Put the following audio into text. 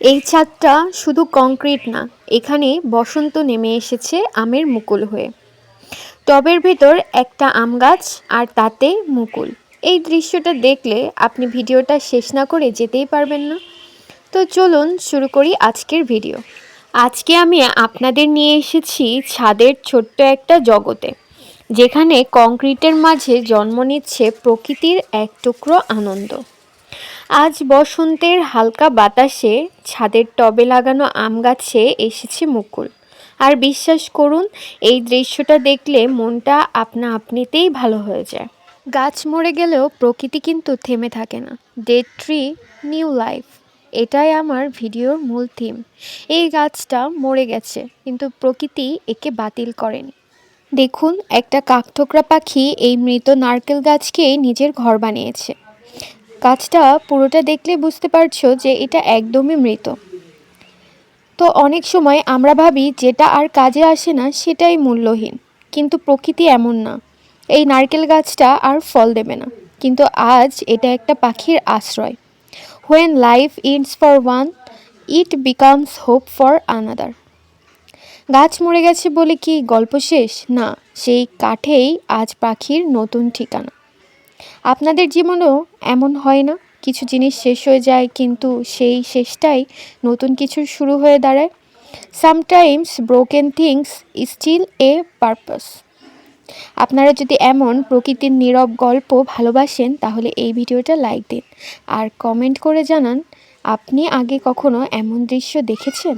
এই ছাদটা শুধু কংক্রিট না, এখানে বসন্ত নেমে এসেছে আমের মুকুল হয়ে। টবের ভেতর একটা আম গাছ আর তাতে মুকুল। এই দৃশ্যটা দেখলে আপনি ভিডিওটা শেষ না করে যেতেই পারবেন না। তো চলুন শুরু করি আজকের ভিডিও। আজকে আমি আপনাদের নিয়ে এসেছি ছাদের ছোট্ট একটা জগতে, যেখানে কংক্রিটের মাঝে জন্ম নিচ্ছে প্রকৃতির এক টুকরো আনন্দ। আজ বসন্তের হালকা বাতাসে ছাদের টবে লাগানো আম গাছে এসেছে মুকুল। আর বিশ্বাস করুন, এই দৃশ্যটা দেখলে মনটা আপনা আপনিতেই ভালো হয়ে যায়। গাছ মরে গেলেও প্রকৃতি কিন্তু থেমে থাকে না। ডেড ট্রি নিউ লাইফ এটাই আমার ভিডিওর মূল থিম এই গাছটা মরে গেছে, কিন্তু প্রকৃতি একে বাতিল করেনি। দেখুন, একটা কাকঠোকরা পাখি এই মৃত নারকেল গাছকেই নিজের ঘর বানিয়েছে। গাছটা পুরোটা দেখলে বুঝতে পারছ যে এটা একদমই মৃত। তো অনেক সময় আমরা ভাবি যেটা আর কাজে আসে না সেটাই মূল্যহীন, কিন্তু প্রকৃতি এমন না। এই নারকেল গাছটা আর ফল দেবে না, কিন্তু আজ এটা একটা পাখির আশ্রয়। When life it's for one it becomes hope for another গাছ মরে গেছে বলে কি গল্প শেষ? না, সেই কাঠেই আজ পাখির নতুন ঠিকানা। আপনাদের জীবনেও এমন হয় না? কিছু জিনিস শেষ হয়ে যায়, কিন্তু সেই শেষটাই নতুন কিছুর শুরু হয়ে দাঁড়ায়। Sometimes broken things still a purpose আপনারা যদি এমন প্রকৃতির নীরব গল্প ভালোবাসেন, তাহলে এই ভিডিওটা লাইক দিন। আর কমেন্ট করে জানান, আপনি আগে কখনো এমন দৃশ্য দেখেছেন?